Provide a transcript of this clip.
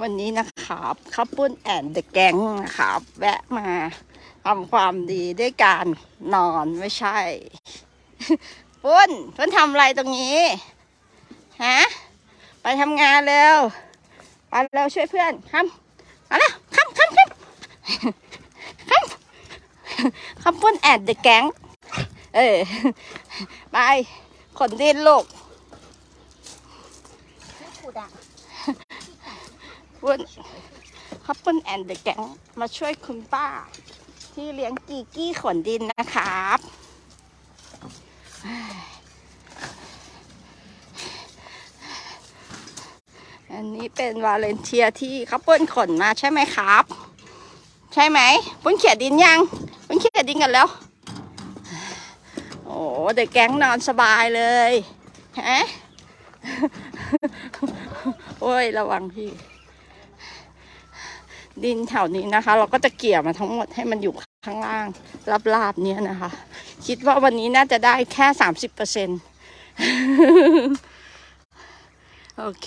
วันนี้นะครับข้าวปุ้นแอนเดอะแก๊งนะครับ แวะมาทำความดีด้วยการนอนไม่ใช่ ปุ้นปุ้นทำอะไรตรงนี้ฮะไปทำงานเร็วไปเร็วช่วยเพื่อนคำมาล้วคำคำคำคำข้าวปุ้นแอนเดอะแก๊งเออไปขนดินลูกขุดอะ ปุ้นคัพเปิลแอนด์เดอะแก๊งมาช่วยคุณป้า ที่เลี้ยงกีกี้ขนดินนะครับ อันนี้เป็นวาเลนเทียที่คัพเปิลขนมาใช่ไหมครับ ใช่ไหมปุ้นเขียดดินยังปุ้นเขียดดินกันแล้ว โอ้เด็กแก๊งนอนสบายเลยฮะโอ้ย ระวังพี่ ดินแถวนี้นะคะ เราก็จะเกี่ยมาทั้งหมดให้มันอยู่ข้างล่างลาบๆเนี้ยนะคะ คิดว่าวันนี้น่าจะได้แค่สามสิบเปอร์เซ็นต์โอเค